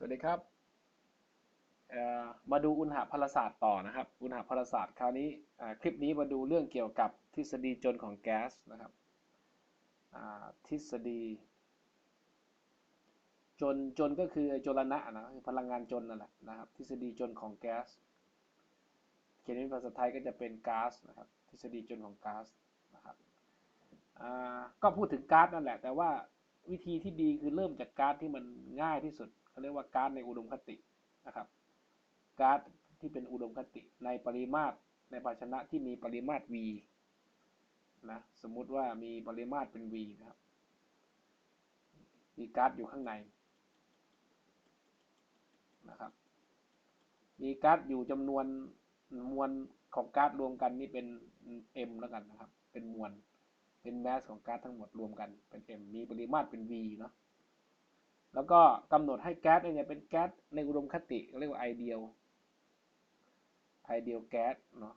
สวัสดีครับ มาดูอุณหภารศาสตร์ต่อนะครับ อุณหภารศาสตร์คราวนี้คลิปนี้มาดูเรื่องเกี่ยวกับทฤษฎีจนของแก๊สนะครับทฤษฎี จนจนก็คือจลนะนะพลังงานจนนั่นแหละนะครับ ทฤษฎีจนของแก๊สเขียนเป็นภาษาไทยก็จะเป็นก๊าซนะครับ ทฤษฎีจนของก๊าซนะครับก็พูดถึงก๊าซนั่นแหละ แต่ว่าวิธีที่ดีคือเริ่มจากก๊าซที่มันง่ายที่สุด เขาเรียกว่าก๊าซในอุดมคตินะครับก๊าซที่เป็นอุดมคติในปริมาตรในภาชนะที่มีปริมาตร v นะสมมุติว่ามีปริมาตรเป็น v นะครับมีก๊าซอยู่ข้างในนะครับ มีก๊าซอยู่จำนวนมวลของก๊าซรวมกันนี่เป็น m แล้วกันนะครับ เป็นมวล เป็นแมสของก๊าซทั้งหมดรวมกันเป็น m มีปริมาตรเป็น v เนาะ แล้วก็กำหนดให้แก๊สเนี่ยเป็นแก๊สในอุดมคติเรียกว่าไอเดียลไอเดียลแก๊สเนาะ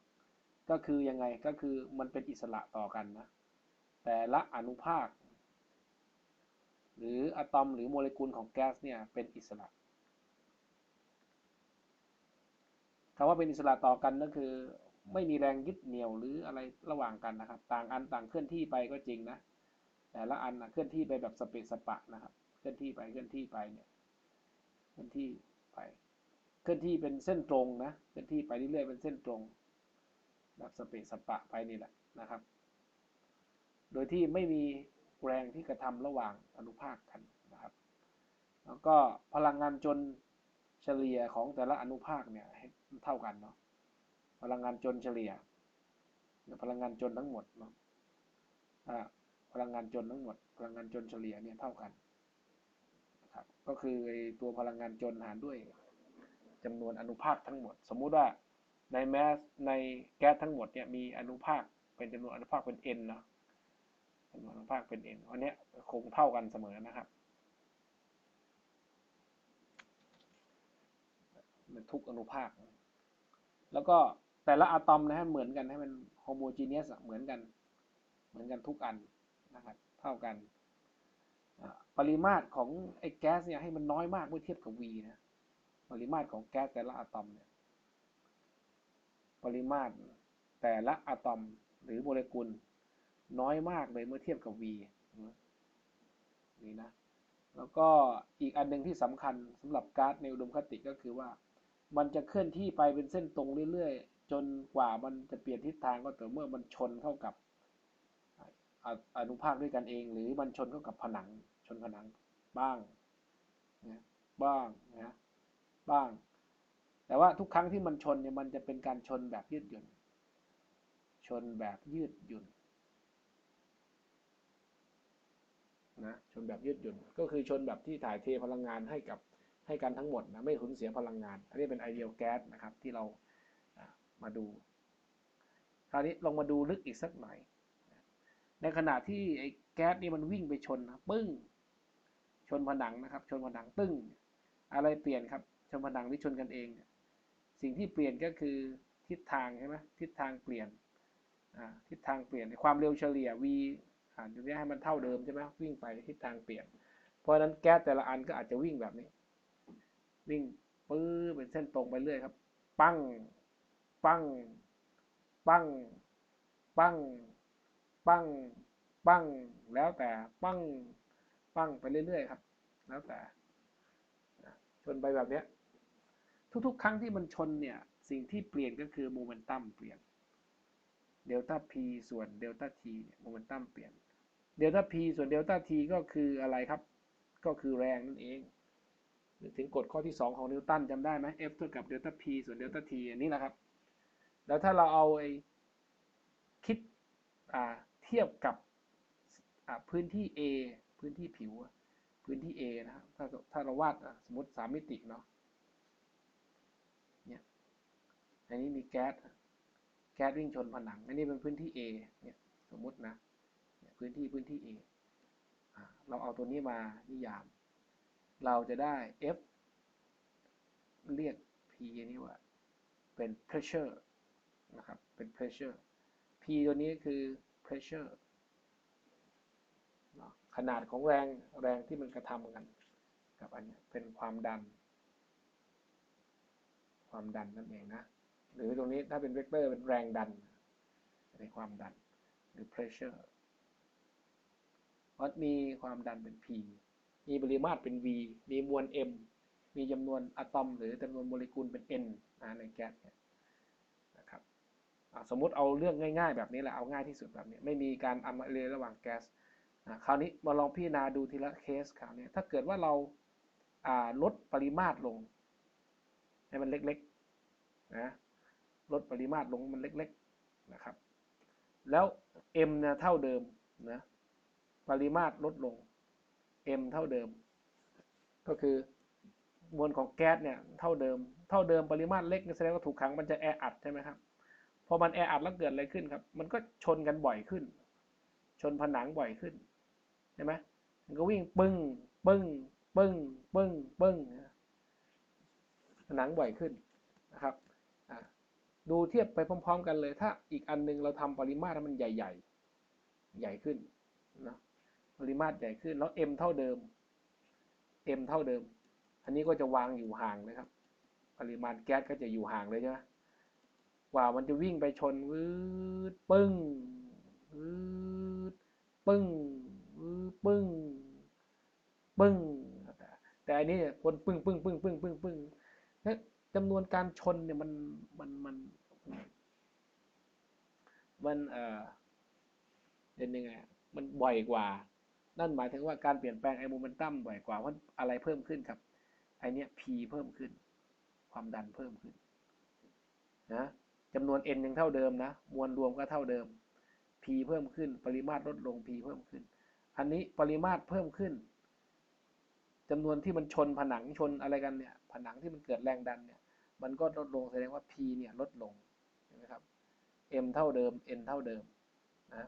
ก็คือยังไงก็คือมันเป็นอิสระต่อกันนะแต่ละอนุภาค หรืออะตอมหรือโมเลกุลของแก๊สเนี่ยเป็นอิสระคำว่าเป็นอิสระต่อกันก็คือ ไม่มีแรงยึดเหนี่ยวหรืออะไรระหว่างกันนะครับ ต่างอันต่างเคลื่อนที่ไปก็จริงนะแต่ละอันนะเคลื่อนที่ไปแบบสเปซสปะนะครับ เคลื่อนที่ไปเคลื่อนที่ไปเนี่ยเคลื่อนที่ไป เคลื่อนที่เป็นเส้นตรงนะเคลื่อนที่ไปเรื่อยๆเป็นเส้นตรงแบบสเปซสปะไปนี่แหละนะครับ โดยที่ไม่มีแรงที่กระทำระหว่างอนุภาคกันนะครับ แล้วก็พลังงานจนเฉลี่ยของแต่ละอนุภาคเนี่ยเท่ากันเนาะพลังงานจนเฉลี่ยพลังงานจนทั้งหมดเนาะพลังงานจนทั้งหมด พลังงานจนเฉลี่ยเนี่ยเท่ากัน ก็คือตัวพลังงานจนหารด้วยจำนวนอนุภาคทั้งหมด สมมุติว่าในแมสในแก๊สทั้งหมดเนี่ยมีอนุภาคเป็นจำนวนอนุภาคเป็น n เนาะจำนวนอนุภาคเป็น n อันนี้คงเท่ากันเสมอนะครับมันทุกอนุภาค แล้วก็แต่ละอะตอมนะฮะเหมือนกันให้มันโฮโมจีเนียสเหมือนกัน เหมือนกันทุกอันนะครับ เท่ากัน ปริมาตรของไอ้แก๊สเนี่ยให้มันน้อยมากเมื่อเทียบกับ V นะปริมาตรของแก๊สแต่ละอะตอมเนี่ยปริมาตรแต่ละอะตอมหรือโมเลกุลน้อยมากเลยเมื่อเทียบกับ V นี่นะ แล้วก็อีกอันหนึ่งที่สำคัญสำหรับก๊าซในอุดมคติก็คือว่า มันจะเคลื่อนที่ไปเป็นเส้นตรงเรื่อยๆ จนกว่ามันจะเปลี่ยนทิศทางก็ต่อเมื่อมันชนเข้ากับอนุภาคด้วยกันเอง หรือมันชนเข้ากับผนัง นผนังบ้างนะบ้างนะบ้าง แต่ว่าทุกครั้งที่มันชนเนี่ยมันจะเป็นการชนแบบยืดหยุ่น ชนแบบยืดหยุ่นนะชนแบบยืดหยุ่นก็คือชนแบบที่ถ่ายเทพลังงานให้กับให้กันทั้งหมดนะไม่สูญเสียพลังงาน อันนี้เป็นไอเดียลแก๊สนะครับที่เรามาดู คราวนี้ลองมาดูลึกอีกสักหน่อย ในขณะที่ไอ้แก๊สนี่มันวิ่งไปชนนะปึ้ง ชนผนังนะครับ ชนผนังตึ้ง อะไรเปลี่ยนครับ ชนผนังหรือชนกันเอง สิ่งที่เปลี่ยนก็คือทิศทางใช่ไหมทิศทางเปลี่ยนทิศทางเปลี่ยนความเร็วเฉลี่ย v อ่านตรงนี้ให้มันเท่าเดิมใช่ไหมวิ่งไปทิศทางเปลี่ยน เพราะฉะนั้นแก๊สแต่ละอันก็อาจจะวิ่งแบบนี้ วิ่งปื้อเป็นเส้นตรงไปเรื่อยครับ ปั้ง ปั้ง ปั้ง ปั้ง ปั้ง ปั้ง แล้วแต่ปั้ง ปั้งไปเรื่อยๆครับ แล้วแต่ชนไปแบบนี้ทุกๆ ครั้งที่มันชนเนี่ย สิ่งที่เปลี่ยนก็คือโมเมนตัมเปลี่ยนเดลต้า p ส่วนเดลต้า t เนี่ยโมเมนตัมเปลี่ยนเดลต้า p ส่วนเดลต้า t ก็คืออะไรครับ ก็คือแรงนั่นเองถึงกฎข้อที่ 2 ของนิวตันจำได้ไหม F เท่ากับเดลต้า p ส่วนเดลต้า t อันนี้แหละครับ แล้วถ้าเราเอาไอ้คิดเทียบกับพื้นที่ A พื้นที่ผิว พื้นที่ A นะครับถ้าถ้าเราวาดสมมติสามมิติเนาะเนี่ยอันนี้มีแก๊สแก๊สวิ่งชนผนัง อันนี้เป็นพื้นที่ A เนี่ยสมมตินะพื้นที่พื้นที่ A เราเอาตัวนี้มานิยาม เราจะได้ F เรียก P นี้ว่าเป็น pressure นะครับ เป็น pressure P ตัวนี้คือ pressure ขนาดของแรงแรงที่มันกระทำกัน กับอันนี้เป็นความดัน ความดันนั่นเองนะ หรือตรงนี้ถ้าเป็นเวกเตอร์เป็นแรงดันในความดันหรือ pressure เพราะมีความดันเป็น P มีปริมาตรเป็น V มีมวล M มีจำนวนอะตอม หรือจำนวนโมเลกุลเป็น N นะในแก๊สเนี่ยนะครับสมมติเอาเรื่องง่าย ๆ แบบนี้แหละเอาง่ายที่สุดแบบนี้ ไม่มีการอัมเรระหว่างแก๊ส คราวนี้มาลองพิจารณาดูทีละเคสคราวนี้ถ้าเกิดว่าเราลดปริมาตรลง ให้มันเล็กๆนะลดปริมาตรลงมันเล็กๆนะครับ แล้ว m เนี่ยเท่าเดิมนะปริมาตรลดลง m เท่าเดิม ก็คือมวลของแก๊สเนี่ยเท่าเดิม เท่าเดิมปริมาตรเล็กแสดงว่าถูกขังมันจะแออัดใช่ไหมครับพอมันแออัดแล้วเกิดอะไรขึ้นครับ มันก็ชนกันบ่อยขึ้น ชนผนังบ่อยขึ้น ใช่ไหมมันก็วิ่งปึ้งปึ้งปึ้งปึ้งปึ้งผนังบ่อยขึ้นนะครับดูเทียบไปพร้อม ๆ กันเลย ถ้าอีกอันนึงเราทำปริมาตรมันใหญ่ ๆ ใหญ่ขึ้นนะปริมาตรใหญ่ขึ้นแล้ว m เท่าเดิม m เท่าเดิม อันนี้ก็จะวางอยู่ห่างนะครับ ปริมาณแก๊สก็จะอยู่ห่างเลยใช่ไหมกว่ามันจะวิ่งไปชนวืดปึ้งวืดปึ้ง ปึ้ง ปึ้ง แต่อันนี้คนปึ้งปึ้งปึ้งปึ้งปึ้งปึ้งแล้วจำนวนการชนเนี่ยมันมันมันมันเอ่อเป็นยังไงมันบ่อยกว่า นั่นหมายถึงว่าการเปลี่ยนแปลงไอโมเมนตัมบ่อยกว่าเพราะอะไรเพิ่มขึ้นครับไอเนี้ย p เพิ่มขึ้น ความดันเพิ่มขึ้นนะจำนวน n ยังเท่าเดิมนะ มวลรวมก็เท่าเดิม p เพิ่มขึ้น ปริมาตรลดลง p เพิ่มขึ้น อันนี้ปริมาตรเพิ่มขึ้นจำนวนที่มันชนผนังชนอะไรกันเนี่ย ผนังที่มันเกิดแรงดันเนี่ย มันก็ลดลงแสดงว่า p เนี่ยลดลงเห็นไหมครับ m เท่าเดิม n เท่าเดิมนะ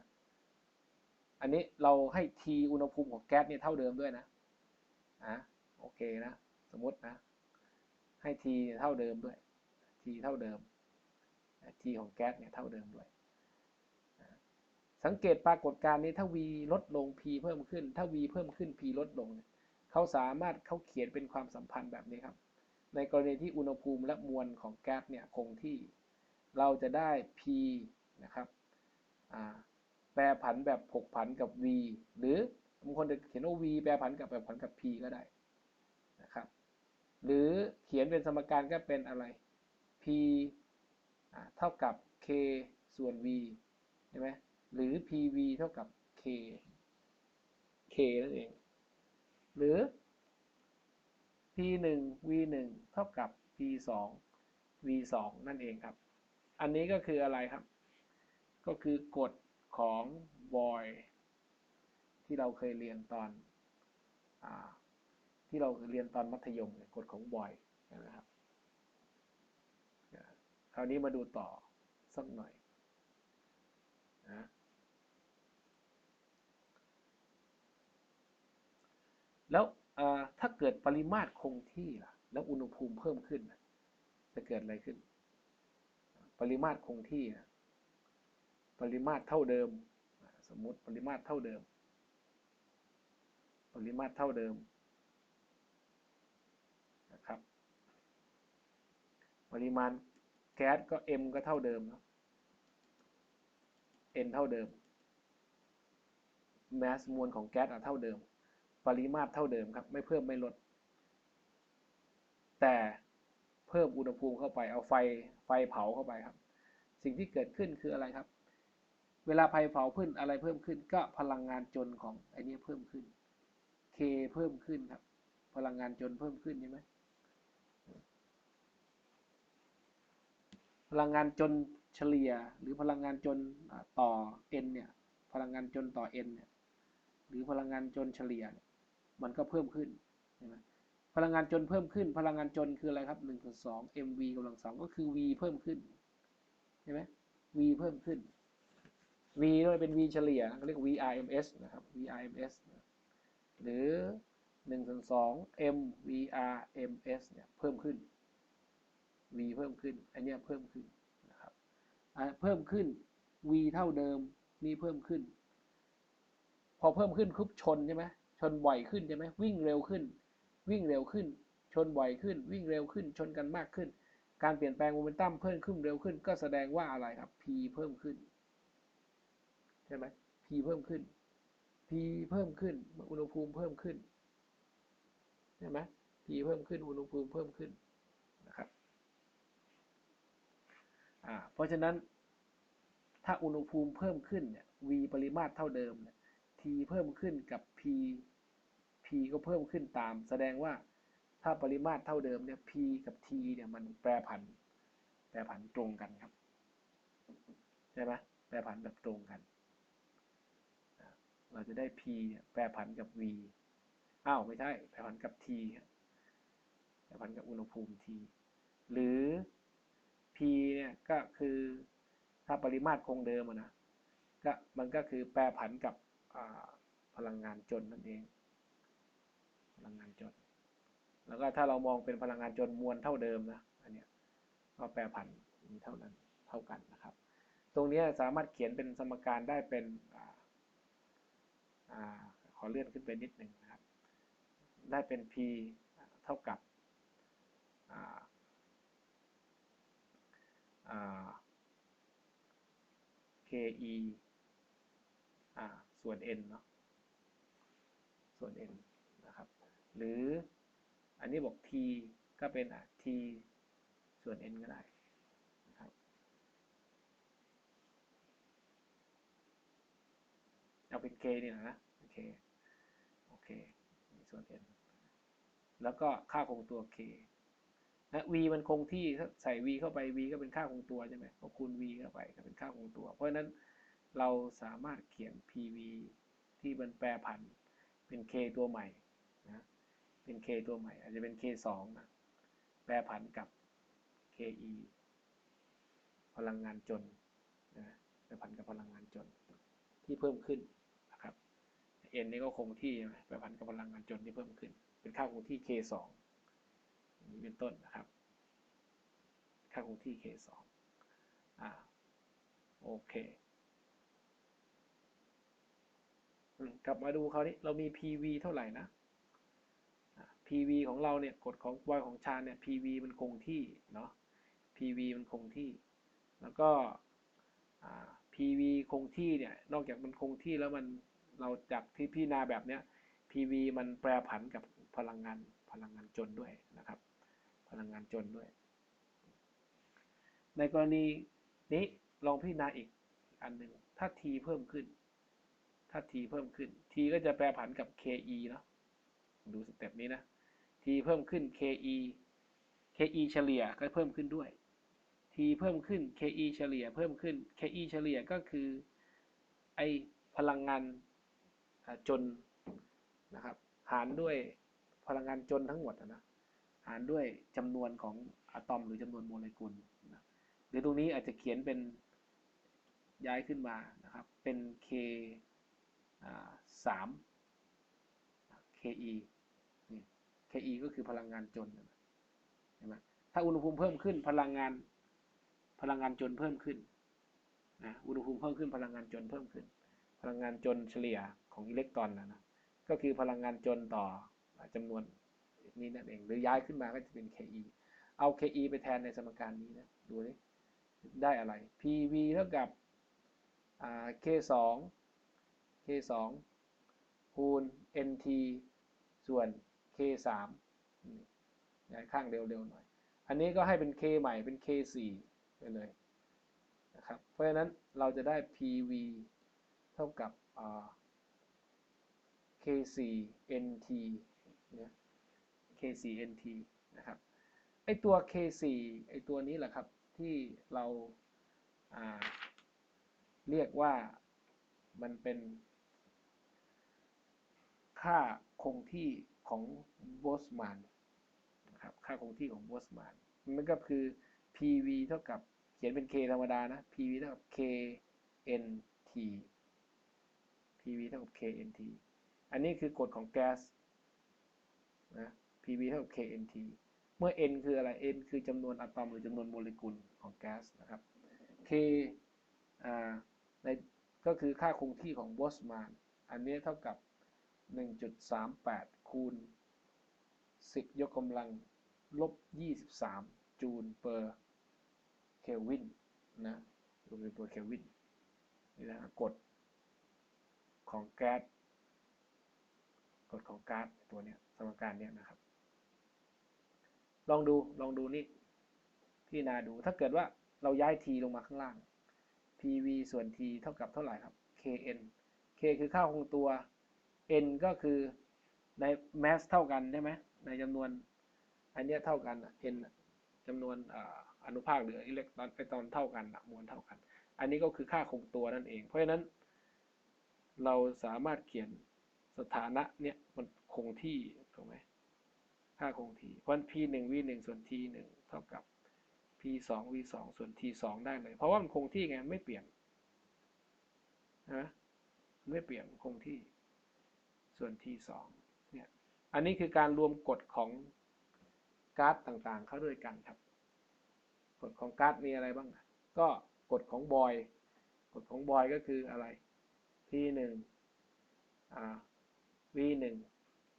อันนี้เราให้ t อุณหภูมิของแก๊สเนี่ยเท่าเดิมด้วยนะอะโอเคนะ สมมตินะ ให้ t เท่าเดิมด้วย t เท่าเดิม t ของแก๊สเนี่ยเท่าเดิมด้วย สังเกตปรากฏการณ์นี้ถ้า v ลดลง p เพิ่มขึ้น ถ้า v เพิ่มขึ้น p ลดลง เขาสามารถเขาเขียนเป็นความสัมพันธ์แบบนี้ครับ ในกรณีที่อุณหภูมิและมวลของแก๊สเนี่ยคงที่ เราจะได้ P นะครับแปรผันแบบผกผันกับ V หรือบางคนจะเขียนว่า V แปรผันกับแปรผันกับ P ก็ได้นะครับหรือเขียนเป็นสมการก็เป็นอะไร P เท่ากับ K ส่วน V ใช่ไหม หรือ PV เท่ากับ K K นั่นเอง หรือ p 1 v 1 เท่ากับ p 2 v 2 นั่นเองครับ อันนี้ก็คืออะไรครับ ก็คือกฎของบอยที่เราเคยเรียนตอนอที่เราเรียนตอนมัธยมกฎของบอยนะครับ คราวนี้มาดูต่อสักหน่อยนะแล้ว ถ้าเกิดปริมาตรคงที่ล่ะ แล้วอุณหภูมิเพิ่มขึ้น จะเกิดอะไรขึ้น ปริมาตรคงที่ปริมาตรเท่าเดิม สมมติปริมาตรเท่าเดิม ปริมาตรเท่าเดิมนะครับ ปริมาณแก๊สก็ m ก็เท่าเดิมเนะ n เท่าเดิมแมสมวลของแก๊สเท่าเดิม ปริมาตรเท่าเดิมครับ ไม่เพิ่มไม่ลด แต่เพิ่มอุณหภูมิเข้าไป เอาไฟไฟเผาเข้าไปครับ สิ่งที่เกิดขึ้นคืออะไรครับ เวลาไฟเผาขึ้นอะไรเพิ่มขึ้น ก็พลังงานจนของไอ้นี้เพิ่มขึ้น K เพิ่มขึ้นครับ พลังงานจนเพิ่มขึ้นใช่ไหมพลังงานจนเฉลี่ยหรือพลังงานจนต่อ n เนี่ย พลังงานจนต่อ n เนี่ย หรือพลังงานจนเฉลี่ย มันก็เพิ่มขึ้นใช่ไหมพลังงานจนเพิ่มขึ้น พลังงานจนคืออะไรครับหนึ่งส่วนสอง mv กำลังสองก็คือ v เพิ่มขึ้นใช่ไหม v เพิ่มขึ้น v ด้วยเป็น v เฉลี่ยเขาเรียก vrms นะครับ vrms หรือหนึ่งส่วนสอง m vrms เนี่ยเพิ่มขึ้น v เพิ่มขึ้น อันนี้เพิ่มขึ้นนะครับเพิ่มขึ้น v เท่าเดิมนี่เพิ่มขึ้น พอเพิ่มขึ้นคุบชนใช่ไหม นบ่อยขึ้นใช่ไหมวิ่งเร็วขึ้น วิ่งเร็วขึ้น ชนบ่อยขึ้น วิ่งเร็วขึ้น ชนกันมากขึ้น การเปลี่ยนแปลงโมเมนตัมเพิ่มขึ้นเร็วขึ้น ก็แสดงว่าอะไรครับ p เพิ่มขึ้นใช่ไหม p เพิ่มขึ้น p เพิ่มขึ้น อุณหภูมิเพิ่มขึ้นใช่ไหม p เพิ่มขึ้น อุณหภูมิเพิ่มขึ้นนะครับอ่าเพราะฉะนั้น ถ้าอุณหภูมิเพิ่มขึ้นเนี่ย v ปริมาตรเท่าเดิมเนี่ย t เพิ่มขึ้นกับ p p ก็เพิ่มขึ้นตาม แสดงว่าถ้าปริมาตรเท่าเดิมเนี่ย p กับ t เนี่ยมันแปรผัน แปรผันตรงกันครับใช่ไหมแปรผันแบบตรงกัน เราจะได้ p เนี่ยแปรผันกับ v อ้าวไม่ใช่ แปรผันกับ t แปรผันกับอุณหภูมิ t หรือ p เนี่ยก็คือถ้าปริมาตรคงเดิมนะก็มันก็คือแปรผันกับพลังงานจนนั่นเอง ลังงานจน แล้วก็ถ้าเรามองเป็นพลังงานจนมวลเท่าเดิมนะอันเนี้ยก็แปรผันมีเท่านั้นเท่ากันนะครับ ตรงนี้สามารถเขียนเป็นสมการได้เป็นอขอเลื่อนขึ้นไปนิดหนึ่งนะครับ ได้เป็น p เท่ากับ ke ส่วน n เนาะส่วน n หรืออันนี้บอก t ก็เป็น t ส่วน n ก็ได้นะครับเอาเป็น k นี่นะโอเคโอเคส่วน n แล้วก็ค่าคงตัว k นะ v มันคงที่ใส่ v เข้าไป v ก็เป็นค่าคงตัวใช่ไหมก็คูณ v เข้าไปก็เป็นค่าคงตัว เพราะฉะนั้นเราสามารถเขียน pv ที่มันแปรผันเป็น k ตัวใหม่นะ เป็น k ตัวใหม่ อาจจะเป็น k 2นะแปรผันกับ ke พลังงานจนนะแปรผันกับพลังงานจนที่เพิ่มขึ้นนะครับ n นี่ก็คงที่แปรผันกับพลังงานจนที่เพิ่มขึ้น เป็นค่าคงที่ k 2นี้เป็นต้นนะครับ ค่าคงที่ k 2อ่าโอเคกลับมาดูคราวนี้เรามี PV เท่าไหร่นะ PV ของเราเนี่ยกฎของบอยของชาเนี่ย PV มันคงที่เนาะ PV มันคงที่ แล้วก็ PV คงที่เนี่ย นอกจากมันคงที่แล้วมันเราจากที่พี่นาแบบเนี้ย PV มันแปรผันกับพลังงานพลังงานจนด้วยนะครับ พลังงานจนด้วย ในกรณีนี้ลองพิจารณาอีกอันหนึ่งถ้า T เพิ่มขึ้น ถ้า t เพิ่มขึ้น t ก็จะแปรผันกับ ke เนาะดูสเต็ปนี้นะ t เพิ่มขึ้น ke ke เฉลี่ยก็เพิ่มขึ้นด้วย t เพิ่มขึ้น ke เฉลี่ยเพิ่มขึ้น ke เฉลี่ยก็คือไอพลังงานจนนะครับหารด้วยพลังงานจนทั้งหมดนะหารด้วยจำนวนของอะตอมหรือจำนวนโมเลกุลนะหรือตรงนี้อาจจะเขียนเป็นย้ายขึ้นมานะครับเป็น k สาม ke ke ก็คือพลังงานจนเห็นไหมถ้าอุณหภูมิเพิ่มขึ้นพลังงานพลังงานจนเพิ่มขึ้นนะอุณหภูมิเพิ่มขึ้นพลังงานจนเพิ่มขึ้น พลังงานจนเฉลี่ยของอิเล็กตรอนนะนะก็คือพลังงานจนต่อจำนวนนี้นั่นเองหรือย้ายขึ้นมาก็จะเป็น ke เอา ke ไปแทนในสมการนี้นะดูดิได้อะไร pv เท่ากับ k 2 k 2 คูณ nt ส่วน k 3ย้ายข้างเร็วๆหน่อย อันนี้ก็ให้เป็น k ใหม่เป็น k 4ไปเลยนะครับ เพราะฉะนั้นเราจะได้ pv เท่ากับ k 4 nt เนี่ย k 4 nt นะครับ ไอตัว k 4 ไอตัวนี้แหละครับ ที่เราเรียกว่ามันเป็นค่าคงที่ ของโบสมานนะครับค่าคงที่ของโบสมานมันก็คือ PV เท่ากับเขียนเป็น K ธรรมดานะ PV เท่ากับ KNT PV เท่ากับ KNT อันนี้คือกฎของแก๊สนะ PV เท่ากับ KNT เมื่อ N คืออะไร N คือจำนวนอะตอมหรือจำนวนโมเลกุลของแก๊สนะครับ K ในก็คือค่าคงที่ของโบสมานอันนี้เท่ากับ 1.38 คูณ 10 ยกกำลัง ลบ 23 จูล per เคลวินนะจูล per เคลวินนี่นะกฎของแก๊สกฎของก๊าซตัวเนี้ยสมการเนี้ยนะครับ ลองดูลองดูนี่พี่นาดูถ้าเกิดว่าเราย้าย t ลงมาข้างล่าง pv ส่วน t เท่ากับเท่าไหร่ครับ kn k คือค่าคงตัว n ก็คือ ใน mass เท่ากันใช่ไหมในจำนวนอันเนี้ยเท่ากัน n จำนวนอนุภาคหรืออิเล็กตรอนไอตอนเท่ากันมวลเท่ากัน อันนี้ก็คือค่าคงตัวนั่นเอง เพราะฉะนั้น เราสามารถเขียนสถานะเนี่ยมันคงที่ถูกไหมค่าคงที่เพราะ p 1 v 1ส่วน t 1เท่ากับ p 2 v 2ส่วน t 2ได้เลย เพราะว่ามันคงที่ไงไม่เปลี่ยนนะไม่เปลี่ยนคงที่ส่วน t 2เนี่ย อันนี้คือการรวมกฎของก๊าซต่างๆ เข้าด้วยกันครับ กฎของก๊าซมีอะไรบ้าง ก็กฎของบอย กฎของบอยก็คืออะไร p 1อ่า v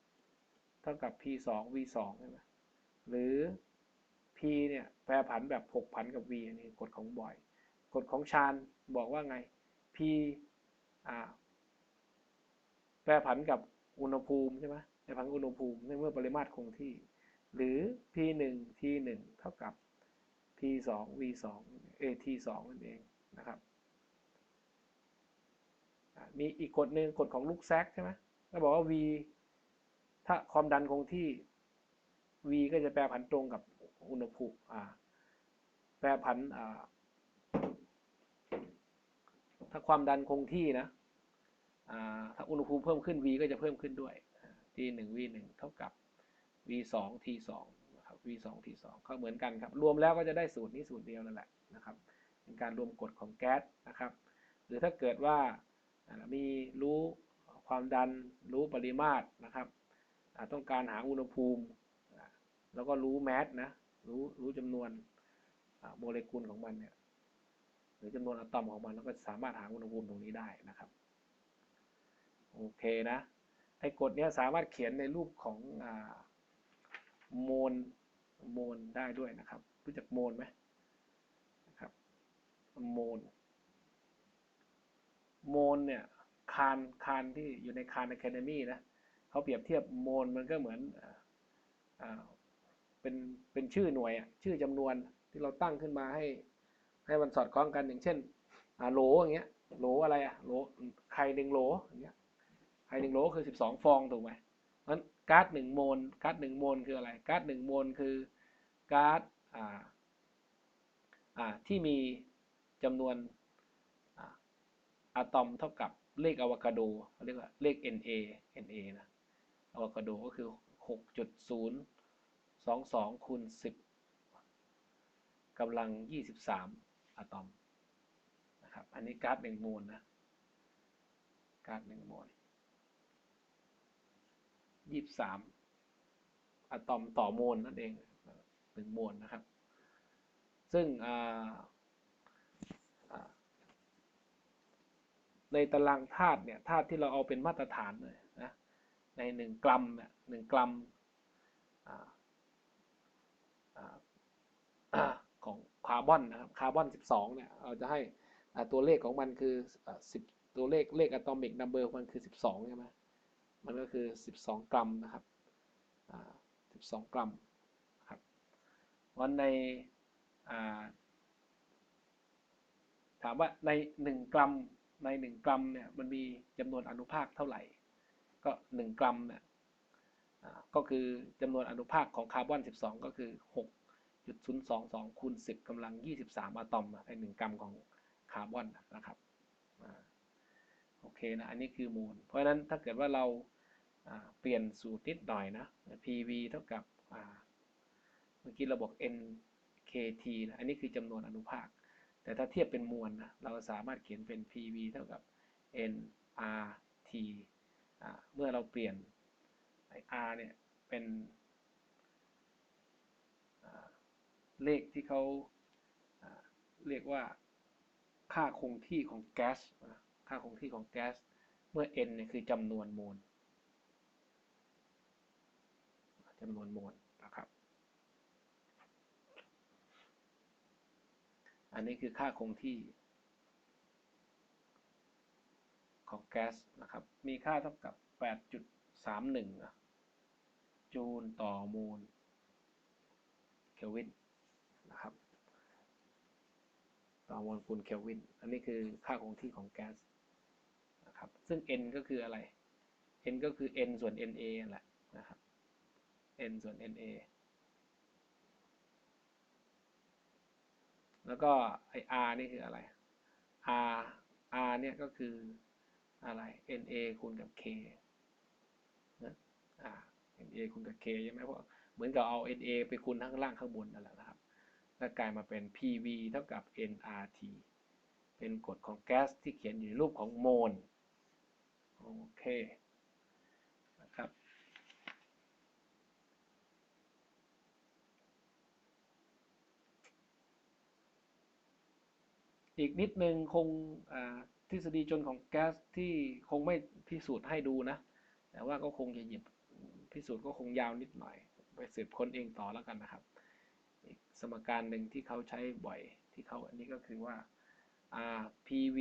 1 เท่ากับ p 2 v 2 ใช่ไหมหรือ p เนี่ยแปรผันแบบผกผันกับ v อันนี้กฎของบอย กฎของชานบอกว่าไง p แปรผันกับอุณหภูมิใช่ไหม แปรผันอุณหภูมิในเมื่อปริมาตรคงที่ หรือ p 1 t 1เท่ากับ p 2 v 2 a t 2นั่นเองนะครับมีอีกกฎหนึ่งกฎของลูกแซกใช่ไหมก็บอกว่า v ถ้าความดันคงที่ v ก็จะแปรผันตรงกับอุณหภูมิแปรผันถ้าความดันคงที่นะถ้าอุณหภูมิเพิ่มขึ้น v ก็จะเพิ่มขึ้นด้วย t 1 v 1เท่ากับ v 2 t 2นะครับ v 2 t 2ก็เหมือนกันครับ รวมแล้วก็จะได้สูตรนี้สูตรเดียวนั่นแหละนะครับเป็นการรวมกฎของแก๊สนะครับ หรือถ้าเกิดว่ามีรู้ความดันรู้ปริมาตรนะครับต้องการหาอุณหภูมิ แล้วก็รู้แมสนะรู้รู้จำนวนโมเลกุลของมันเนี่ยหรือจำนวนอะตอมของมันแล้วก็สามารถหาอุณหภูมิตรงนี้ได้นะครับ โอเคนะ ไอ้กฎนี้สามารถเขียนในรูปของโมลโมลได้ด้วยนะครับ รู้จักโมลไหมนะครับโมลโมลเนี่ยคานคานที่อยู่ในคานอะคาเดมี่นะเขาเปรียบเทียบโมลมันก็เหมือนอเป็นเป็นชื่อหน่วยชื่อจำนวนที่เราตั้งขึ้นมาให้ให้มันสอดคล้องกันอย่างเช่นโหลอย่างเงี้ยโหลอะไรอะโหลไข่หนึ่งโหลอย่างเงี้ย ไข่หนึ่งโหลคือสิบสองฟองถูกไหมเพราะก๊าซหนึ่งโมลก๊าซหนึ่งโมลคืออะไรก๊าซหนึ่งโมลคือก๊าซอ่าอ่าที่มีจำนวนอะตอมเท่ากับเลขอะวกาโดเขาเรียกว่าเลข Na Na นะอะวกาโดก็คือหกจุดศูนย์สองสองคูณสิบกำลังยี่สิบสามอะตอมนะครับ อันนี้ก๊าซหนึ่งโมลนะก๊าซหนึ่งโมล ยี่สิบสามอะตอมต่อโมลนั่นเองหนึ่งโมลนะครับ ซึ่งในตารางธาตุเนี่ยธาตุที่เราเอาเป็นมาตรฐานเลยนะในหนึ่งกรัมเนี่ยหนึ่งกรัมของคาร์บอนนะครับคาร์บอน 12 เนี่ยเราจะให้ตัวเลขของมันคือ10ตัวเลขเลขอะตอมิกนัมเบอร์มันคือ 12 ใช่ไหม มันก็คือ 12 กรัมนะครับ12 กรัมครับวันในถามว่าใน 1 กรัมใน 1 กรัมเนี่ยมันมีจำนวนอนุภาคเท่าไหร่ ก็ 1 กรัมเนี่ยก็คือจำนวนอนุภาคของคาร์บอน 12 ก็คือ 6.022คูณ10กำลัง 23 อะตอมใน 1 กรัมของคาร์บอนนะครับโอเคนะ อันนี้คือมูล เพราะฉะนั้นถ้าเกิดว่าเรา เปลี่ยนสูตรนิดหน่อยนะ PV เท่ากับเมื่อกี้เราบอก NKT นะอันนี้คือจำนวนอนุภาค แต่ถ้าเทียบเป็นมวลนะเราสามารถเขียนเป็น PV เท่ากับ NRT เมื่อเราเปลี่ยน R เนี่ยเป็นเลขที่เขาเรียกว่าค่าคงที่ของแก๊สค่าคงที่ของแก๊ส เมื่อ n เนี่ยคือจำนวนโมล จำนวนโมลนะครับ อันนี้คือค่าคงที่ ของแก๊สนะครับ มีค่าเท่ากับ 8.31นะจูลต่อโมลเคลวินนะครับ ต่อโมลคูณเคลวิน อันนี้คือค่าคงที่ของแก๊สนะครับ ซึ่ง n ก็คืออะไร n ก็คือ n ส่วน na แหละนะครับ n ส่วน na แล้วก็ไอ r นี่คืออะไร r r เนี่ยก็คืออะไร na คูณกับ k นะอ่า na คูณกับ k ใช่ไหมเพราะเหมือนกับเอา na ไปคูณข้างล่างข้างบนนั่นแหละนะครับ แล้วกลายมาเป็น pv เท่ากับ nRT เป็นกฎของแก๊สที่เขียนอยู่ในรูปของโมล โอเค นะครับ อีกนิดนึงคงทฤษฎีจนของแก๊สที่คงไม่พิสูจน์ให้ดูนะ แต่ว่าก็คงจะหยิบพิสูจน์ก็คงยาวนิดหน่อย ไปสืบค้นเองต่อแล้วกันนะครับ อีกสมการหนึ่งที่เขาใช้บ่อยที่เขาอันนี้ก็คือว่า rpv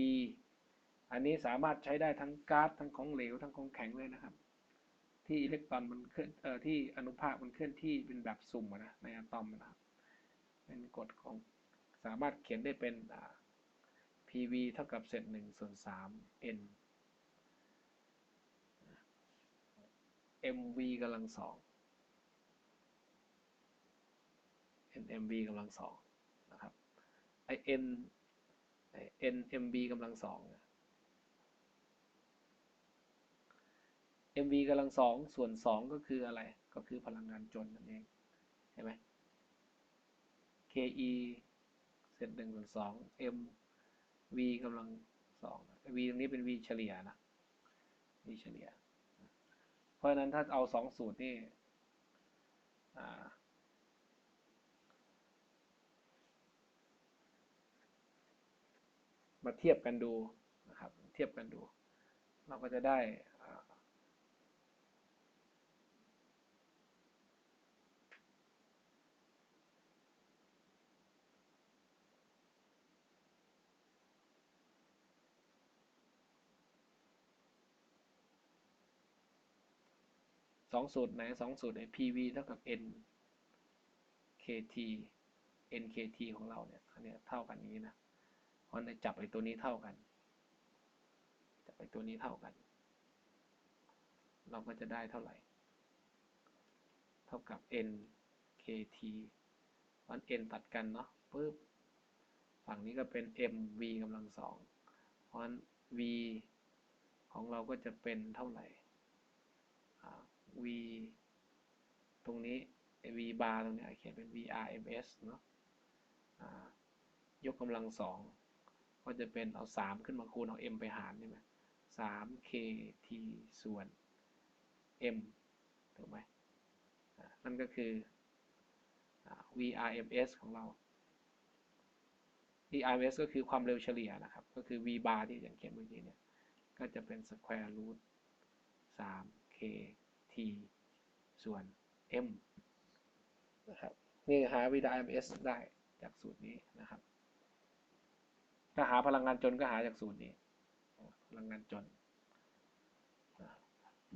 อันนี้สามารถใช้ได้ทั้งก๊าซทั้งของเหลวทั้งของแข็งเลยนะครับ ที่อิเล็กตรอนมันเคลื่อนเอ่อที่อนุภาคมันเคลื่อนที่เป็นแบบสุ่มนะในอะตอมนะครับเป็นกฎของสามารถเขียนได้เป็น PV เท่ากับเศษหนึ่งส่วนสาม N MV กำลังสอง NMV กำลังสองนะครับไอ N NMV กำลังสอง MV กำลังสองส่วนสองก็คืออะไร ก็คือพลังงานจนนั่นเองใช่ไหม KE เศษหนึ่งส่วนสอง M V กำลังสอง V ตรงนี้เป็น V เฉลี่ยนะ V เฉลี่ย เพราะฉะนั้นถ้าเอาสองสูตรนี่มาเทียบกันดูนะครับ เทียบกันดู เราก็จะได้ สองสูตรไหนสองสูตรไอ้ PV เท่ากับ N KT NKT ของเราเนี่ยอันนี้เท่ากันนี้นะเพราะในจับไอ้ตัวนี้เท่ากัน จับไอ้ตัวนี้เท่ากัน เราก็จะได้เท่าไหร่ เท่ากับ N KT วัน N ตัดกันเนาะปึ๊บฝั่งนี้ก็เป็น MV กำลังสองเพราะฉะนั้น V ของเราก็จะเป็นเท่าไหร่ v ตรงนี้ v bar ตรงนี้เขียนเป็น vrms เนาะยกกำลังสองก็จะเป็นเอา 3 ขึ้นมาคูณเอา m ไปหารใช่ไหม3 kt ส่วน m ถูกไหมนั่นก็คือ vrms ของเรา vrms ก็คือความเร็วเฉลี่ยนะครับ ก็คือ v bar ที่อย่างเขียนเมื่อกี้เนี่ย ก็จะเป็น square root 3 k t ส่วน m นะครับนี่หาวิดา ms ได้จากสูตรนี้นะครับ ถ้าหาพลังงานจนก็หาจากสูตรนี้ พลังงานจน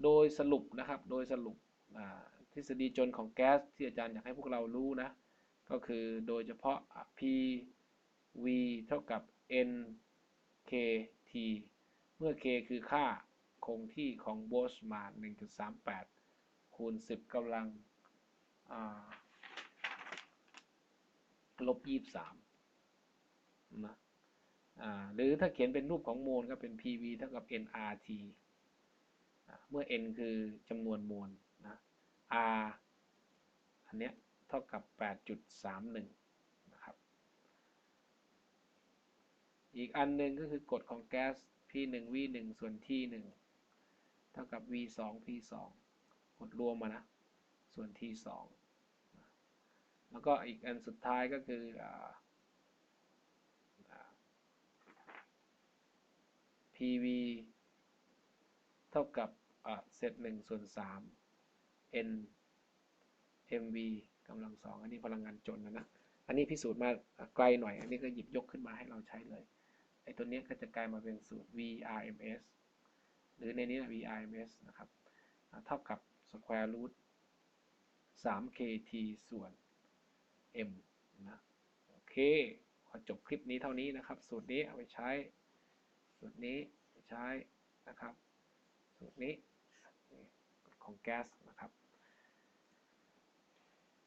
โดยสรุปนะครับ โดยสรุปทฤษฎีจนของแก๊สที่อาจารย์อยากให้พวกเรารู้นะ ก็คือโดยเฉพาะ P V เท่ากับ N K T เมื่อ K คือค่า คงที่ของโบสมาน1.38 คูณ 10กำลังลบ 23 นะหรือถ้าเขียนเป็นรูปของโมลก็เป็น PV เท่ากับ nRT เมื่อ n คือจำนวนโมลนะ R อันเนี้ยเท่ากับ 8.31 นะครับ อีกอันหนึ่งก็คือกฎของแก๊ส P1 V1 ส่วน T1 เท่ากับ V2 P2 กดรวมมานะ ส่วน T2 แล้วก็อีกอันสุดท้ายก็คือ PV เท่ากับเศษหนึ่งส่วนสาม N MV กำลังสองอันนี้พลังงานจนนะนะ อันนี้พิสูจน์มาไกลหน่อย อันนี้ก็หยิบยกขึ้นมาให้เราใช้เลย ไอ้ตัวนี้ก็จะกลายมาเป็นสูตร VRMS หรือในนี้นะ VIMS นะครับเท่ากับ square root 3kt ส่วน m นะโอเคขอจบคลิปนี้เท่านี้นะครับ สูตรนี้เอาไปใช้ สูตรนี้ใช้นะครับ สูตรนี้ของแก๊ส